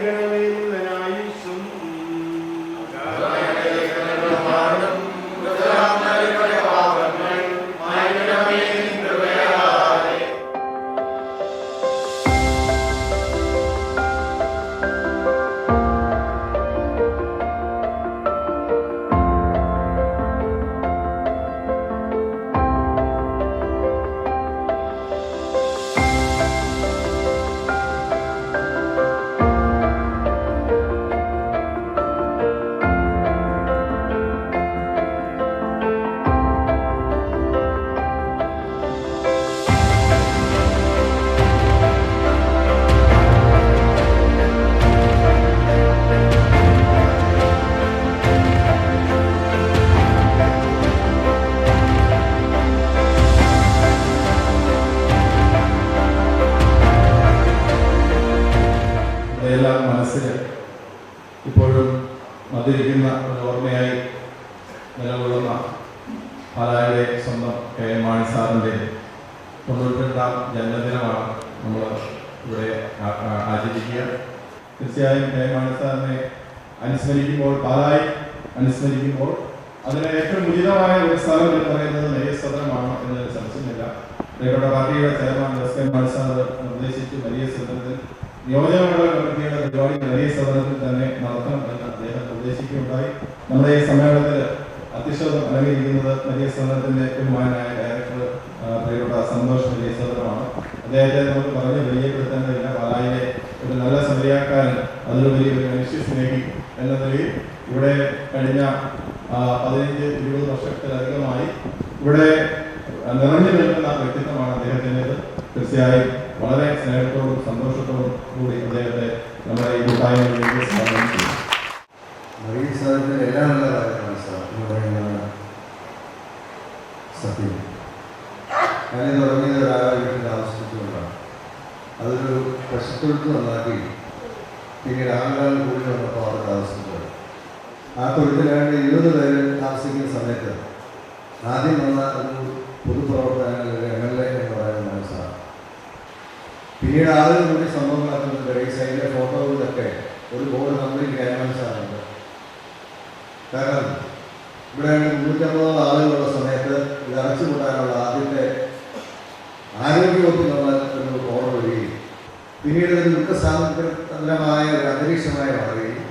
ಗಿಡಗಳು ഇപ്പോഴും മതിരിക്കുന്ന ഒരു ഓർമ്മയായി നിലകൊള്ളുന്ന പാലായുടെ സ്വന്തം കെ എം മാണി സാറിന്റെ തൊണ്ണൂറ്റിരണ്ടാം ജന്മദിനമാണ് നമ്മൾ ഇവിടെ ആചരിക്കുക. തീർച്ചയായും കെ എം മാണി സാറിനെ അനുസ്മരിക്കുമ്പോൾ പാലായി അനുസ്മരിക്കുമ്പോൾ അതിന് ഏറ്റവും ഉചിതമായ ഒരു സ്ഥലം എന്ന് പറയുന്നത് നെയ്യ എന്നൊരു സംശയമില്ല. ഞങ്ങളുടെ പാർട്ടിയുടെ chairman S K Mani sir നിർദ്ദേശിച്ച് വലിയ സദനത്തിൽ നിയോജകമണ്ഡല കമ്മിറ്റിയുടെ പരിപാടി വലിയ സദനത്തിൽ തന്നെ നടത്തണം എന്ന് അദ്ദേഹം നിർദ്ദേശിക്കുകയുണ്ടായി. നമ്മുടെ ഈ സമ്മേളനത്തിൽ അധ്യക്ഷത അലങ്കരിക്കുന്നത് വലിയ സദനത്തിന്റെ ബഹുമാനായ ഡയറക്ടർ പ്രിയപ്പെട്ട സന്തോഷ് വലിയ സദനമാണ് അദ്ദേഹത്തെ നമുക്ക് പറഞ്ഞ് പരിചയപ്പെടുത്തേണ്ടതില്ല പാലായിലെ ഒരു നല്ല സമരിയാക്കാരൻ അതിലുപരി ഒരു മനുഷ്യ സ്നേഹി എന്ന നിലയിൽ ഇവിടെ കഴിഞ്ഞ പതിനഞ്ച് ഇരുപത് വർഷത്തിലധികമായി ഇവിടെ നിറഞ്ഞു നിൽക്കുന്ന വ്യക്തിത്വമാണ് അദ്ദേഹത്തിന്റെത്. തീർച്ചയായും വളരെ സ്നേഹത്തോടും സന്തോഷത്തോടും കൂടി അദ്ദേഹത്തെ നമ്മുടെ ഈ കൂട്ടായ്മയിലേക്ക് സ്വാഗതം ചെയ്യും മറിയ എല്ലാ നല്ല കാര്യങ്ങളാണ് സാർ എന്ന് പറയുന്നതാണ് സത്യം. ഞാൻ തുടങ്ങിയത് ഒരാളെ വീട്ടിൽ അതൊരു പശുത്തൊഴുത്ത് നന്നാക്കി. പിന്നീട് ആളുകൾ കൂടി വന്നപ്പോൾ അവിടെ താമസിച്ചത് ആ തൊഴുത്തിലാണ്ട് ഇരുപത് പേര് താമസിക്കുന്ന സമയത്ത് ആദ്യം വന്ന ഒരു പൊതുപ്രവർത്തനങ്ങളിൽ എം എൽ എ എന്ന് പറയുന്ന സാർ പിന്നീട് ആളുകൾ കൂടി സംഭവങ്ങളാക്കുന്നുണ്ട് ഈ സൈഡിലെ ഫോട്ടോകളിലൊക്കെ ഒരു ബോർഡ് കംപ്ലീറ്റ് ക്യാമറ സാറുണ്ട് കാരണം ഇവിടെ മുന്നൂറ്റമ്പത് ആളുകളുള്ള സമയത്ത് ഇത് അടച്ചു കൂട്ടാനുള്ള ആദ്യത്തെ ആരോഗ്യവകുപ്പിനുള്ള ഒരു ഓർഡർ വരികയും പിന്നീട് ഒരു ദുഃഖസാന്ദ്രമായ ഒരു അന്തരീക്ഷമായി മാറുകയും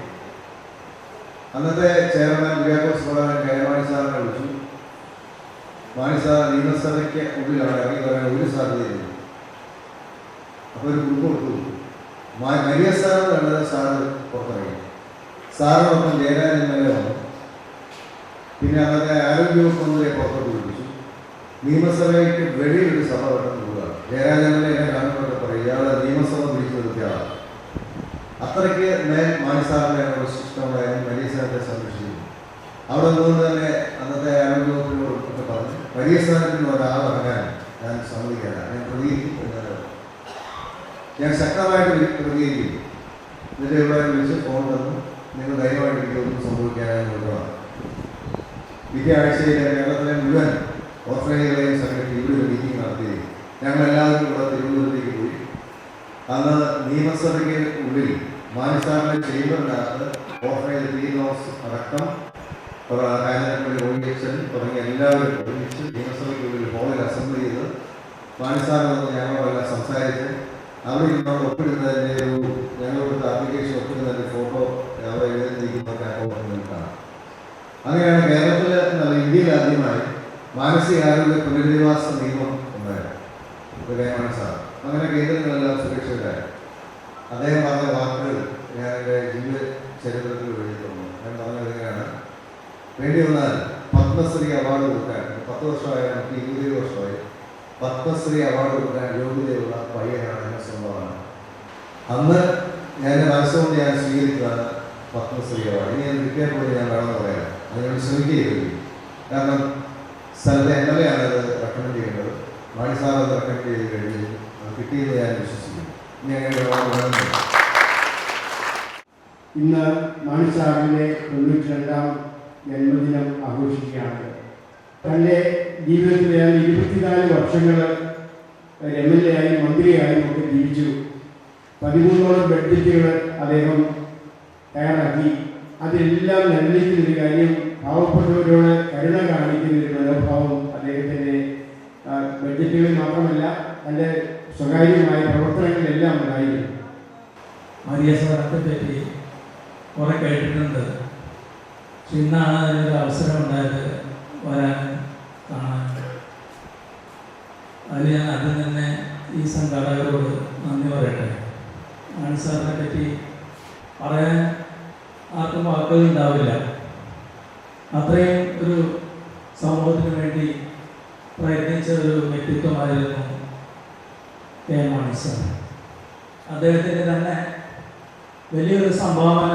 അന്നത്തെ ചെയർമാൻ വിദ്യാഭ്യാസ പ്രധാനൻ കൈമാണി സാറിനെ വിളിച്ചു. മാണി സാർ നിയമസഭയ്ക്ക് ഉള്ളിലാണ് ഇറങ്ങി വരാൻ ഒരു സാധ്യതയില്ല അപ്പോൾ ഒരു കുറിപ്പ് കൊടുത്തു. മരിയ സാറ് കണ്ടത് സാറ് പുറത്തിറങ്ങി. എം എൽ എ വന്നു. പിന്നെ അന്നത്തെ ആരോഗ്യവകുപ്പ് മന്ത്രിയെ പുറത്തോട്ട് വിളിച്ചു. നിയമസഭയ്ക്ക് വെളിയൊരു സഭ പെട്ടെന്ന് എൽ എ എന്നെ കാണുമ്പോൾ പറയും ഇയാളെ നിയമസഭ വിളിച്ചു നിർത്തിയാളാണ് അത്രയ്ക്ക് മേൽ മാണി സാറിനെ ഇഷ്ടമുണ്ടായിരുന്നു വലിയ സാറിനെ സംരക്ഷിക്കുന്നു. അവിടെ നിന്ന് തന്നെ അന്നത്തെ ആരോഗ്യവകുപ്പിനോട് ഒക്കെ പറഞ്ഞു മരിയ സാറിന്റെ ഒരാളിറങ്ങാൻ ഞാൻ സമ്മതിക്കാനാണ് ഞാൻ പ്രതികരിക്കും ഞാൻ ശക്തമായിട്ട് പ്രതികരിക്കും എന്നിട്ട് ഇവിടെ വിളിച്ച് ഫോൺ തന്നു. നിങ്ങൾ ധൈര്യമായിട്ട് എനിക്കൊന്നും സംഭവിക്കാനായി വിദ്യ ആഴ്ചയിൽ കേരളത്തിലെ മുഴുവൻ ഓസ്ട്രേലിയകളെയും സംഘടിച്ച് ഇവിടെ ഒരു മീറ്റിംഗ് നടത്തി. ഞങ്ങളെല്ലാവരും കൂടെ തിരുവനന്തപുരത്തേക്ക് പോയി. അന്ന് നിയമസഭയ്ക്ക് ഉള്ളിൽ മാനസാറിന്റെ ചേംബറിനകത്ത് ഓസ്ട്രേലിയ ത്രീ ഹൗസ് അടക്കം ഓഡിയക്ഷൻ തുടങ്ങിയ എല്ലാവരും ഒരുമിച്ച് നിയമസഭയ്ക്കുള്ളിൽ ഹോളിൽ അസംബ്ലി ചെയ്ത് മാനസാർ ഞങ്ങളെല്ലാം സംസാരിച്ച് അവിടെ ഇരുന്നോട് ഒപ്പിടുന്നതിന്റെ ഒരു ഞങ്ങൾ കൊടുത്ത ആപ്ലിക്കേഷൻ ഒപ്പിടുന്നതിന്റെ ഫോട്ടോ അവർ എഴുതിയിരിക്കുന്നതൊക്കെ അപ്പോൾ നിൽക്കണം. അങ്ങനെയാണ് കേരളത്തിൽ നല്ല ഇന്ത്യയിൽ ആദ്യമായി മാനസികാരോഗ്യ പുനരധിവാസ നിയമം ഉണ്ടായത്. വിനയമാണ് സാർ. അങ്ങനെ കേന്ദ്രങ്ങളെല്ലാം സുരക്ഷിതരായി. അദ്ദേഹം പറഞ്ഞ വാക്കുകൾ ഞാൻ എന്റെ ജീവിത ചരിത്രത്തിൽ എഴുതിയിട്ടുണ്ട്. ഞാൻ പറഞ്ഞത് ഇങ്ങനെയാണ് വേണ്ടി വന്നാൽ പത്മശ്രീ അവാർഡ് കൊടുക്കാൻ. പത്ത് വർഷമായ നമുക്ക് ഇരുപത് വർഷമായി പത്മശ്രീ അവാർഡ് കൊടുക്കാൻ യോഗ്യതയുള്ള പയ്യനാണ് എന്നെ സ്വന്തമാണ് അന്ന് ഞാൻ മനസ്സുകൊണ്ട് ഞാൻ സ്വീകരിച്ചതാണ് പത്മശ്രീ അവാർഡ്. ഇനി അത് പോലും ഞാൻ വേണമെന്ന് പറയാം. അതിനോട് ശ്രമിക്കുകയില്ല കാരണം സ്ഥലത്തെ എം എൽ എ ആണ് അത് റെക്കമെൻഡ് ചെയ്യേണ്ടത്. മാണി സാർ അത് റെക്കമെൻഡ് ചെയ്ത് കഴിഞ്ഞു അത് കിട്ടിയെന്ന് ഞാൻ വിശ്വസിക്കുന്നു. ഇനി അങ്ങനെ വേണമെന്നില്ല ഇന്ന് മാണിസാറിന്റെ തൊണ്ണൂറ്റി രണ്ടാം ജന്മദിനം ആഘോഷിക്കുകയാണ്. തന്റെ ജീവിതത്തിലെ ഇരുപത്തിനാല് വർഷങ്ങൾ എം എൽ എ ആയും മന്ത്രിയായും ഒക്കെ ജീവിച്ചു. പതിമൂന്നോളം ബഡ്ജറ്റുകൾ അദ്ദേഹം തയ്യാറാക്കി. അതെല്ലാം നിർണയിക്കുന്നൊരു കാര്യം പാവപ്പെട്ടവരോട് കരുണ കാണിക്കുന്ന ഒരു മനോഭാവം അദ്ദേഹത്തിന്റെ ആ, ബഡ്ജറ്റുകളിൽ മാത്രമല്ല തന്റെ സ്വകാര്യമായ പ്രവർത്തനങ്ങളെല്ലാം ഉണ്ടായിരുന്നു. മരിയ സാറത്തെ പറ്റി കുറെ കേട്ടിട്ടുണ്ട്. പക്ഷെ ഇന്നാണ് അതിനൊരു അവസരം ഉണ്ടായത് വരാൻ കാണാൻ. അതിൽ ഞാൻ ആദ്യം തന്നെ ഈ സംഘാടകരോട് നന്ദി പറയട്ടെ. മാണി സാറിനെ പറ്റി പറയാൻ ആർക്കും വാക്കുകൾ ഉണ്ടാവില്ല. അത്രയും ഒരു സമൂഹത്തിന് വേണ്ടി പ്രയത്നിച്ച ഒരു വ്യക്തിത്വമായിരുന്നു കെ എം മാണി സാർ. അദ്ദേഹത്തിന്റെ തന്നെ വലിയൊരു സംഭാവന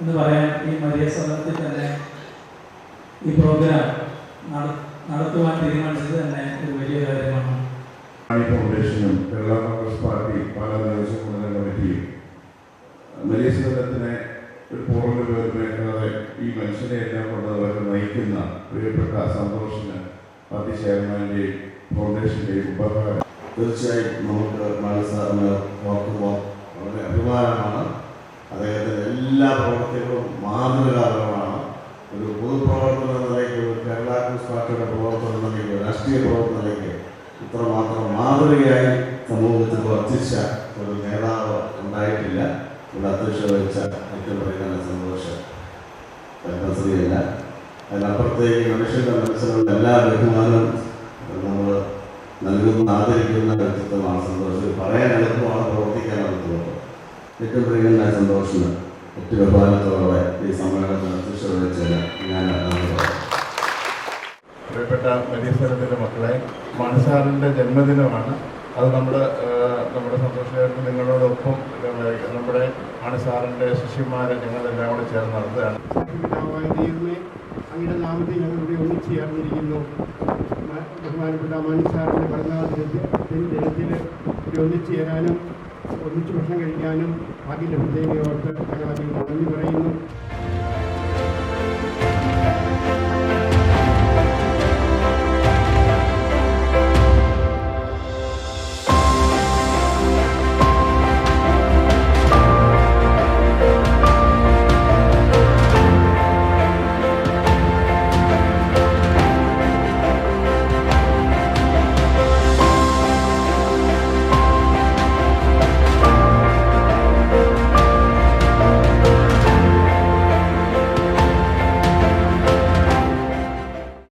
എന്ന് പറയാൻ ഈ മരിയ സദനത്തിൽ തന്നെ ഈ പ്രോഗ്രാം നടത്തുവാൻ തീരുമാനിച്ചത് തന്നെ ഒരു വലിയ കാര്യമാണ്. ഫൗണ്ടേഷനും കേരള കോൺഗ്രസ് പാർട്ടി പാലാ നിയോജക മണ്ഡലം കമ്മിറ്റിയും സ്ഥലത്തിനെ ഒരു പൂർണ പേർമേക്കാതെ ഈ മനുഷ്യനെ എല്ലാം കൊണ്ടവരെ നയിക്കുന്ന പ്രിയപ്പെട്ട സന്തോഷിന് പാർട്ടി ചെയർമാന്റെയും ഫൗണ്ടേഷന്റെയും ഉപകാരം തീർച്ചയായും നമുക്ക് മനസ്സാറിന് സാറിന് ഓർക്കുമ്പോൾ വളരെ അഭിമാനമാണ്. അദ്ദേഹത്തിന്റെ എല്ലാ പ്രവർത്തികളും മാതൃകാപരമാണ്. ഒരു പൊതുപ്രവർത്തന എന്ന നിലയ്ക്ക് ഒരു കേരള കോൺഗ്രസ് പാർട്ടിയുടെ പ്രവർത്തനം എന്ന നിലയ്ക്ക് രാഷ്ട്രീയ പ്രവർത്തന നിലയ്ക്ക് ഇത്രമാത്രം മാതൃകയായി സമൂഹത്തിൽ വർദ്ധിച്ച ഒരു നേതാവ് ഉണ്ടായിട്ടില്ല. ഇവിടെ അധ്യക്ഷത വഹിച്ച ഏറ്റവും പറയുന്ന സന്തോഷം പരിഹസറിയല്ല അതിനപ്പുറത്തേക്ക് മനുഷ്യന്റെ മനസ്സിലുള്ള എല്ലാ ബഹുമാനവും നമ്മൾ നൽകുന്ന ആദരിക്കുന്ന വ്യക്തിത്വമാണ് സന്തോഷം. പറയാൻ എളുപ്പമാണ് പ്രവർത്തിക്കാൻ എളുപ്പമാണ്. ഏറ്റവും പ്രിയങ്കരനായ സന്തോഷിന് ഏറ്റവും ബഹുമാനത്തോടെ ഈ സമ്മേളനത്തിൽ അധ്യക്ഷത ഞാൻ പ്രിയപ്പെട്ട മലീശ്വരത്തിന്റെ മക്കളെ മാനസാറിന്റെ ജന്മദിനമാണ്. അത് നമ്മുടെ നമ്മുടെ സന്തോഷമായിട്ട് നിങ്ങളോടൊപ്പം നമ്മുടെ മാനസാറിന്റെ ശിഷ്യന്മാരെ ഞങ്ങളെല്ലാം കൂടെ ചേർന്ന് നടത്തുകയാണ്. അങ്ങയുടെ നാമത്തിൽ ഞങ്ങൾ ഇവിടെ ഒന്നിച്ചു ചേർന്നിരിക്കുന്നു. ബഹുമാനപ്പെട്ട മണിസാറിന്റെ പിറന്നാൾ ദിനത്തിൽ ഇവിടെ ഒന്നിച്ചു ചേരാനും ഒന്നിച്ച് ഭക്ഷണം കഴിക്കാനും ഭാഗ്യം ലഭിച്ചതിനെ ഓർത്ത് അതിൽ നന്ദി പറയുന്നു.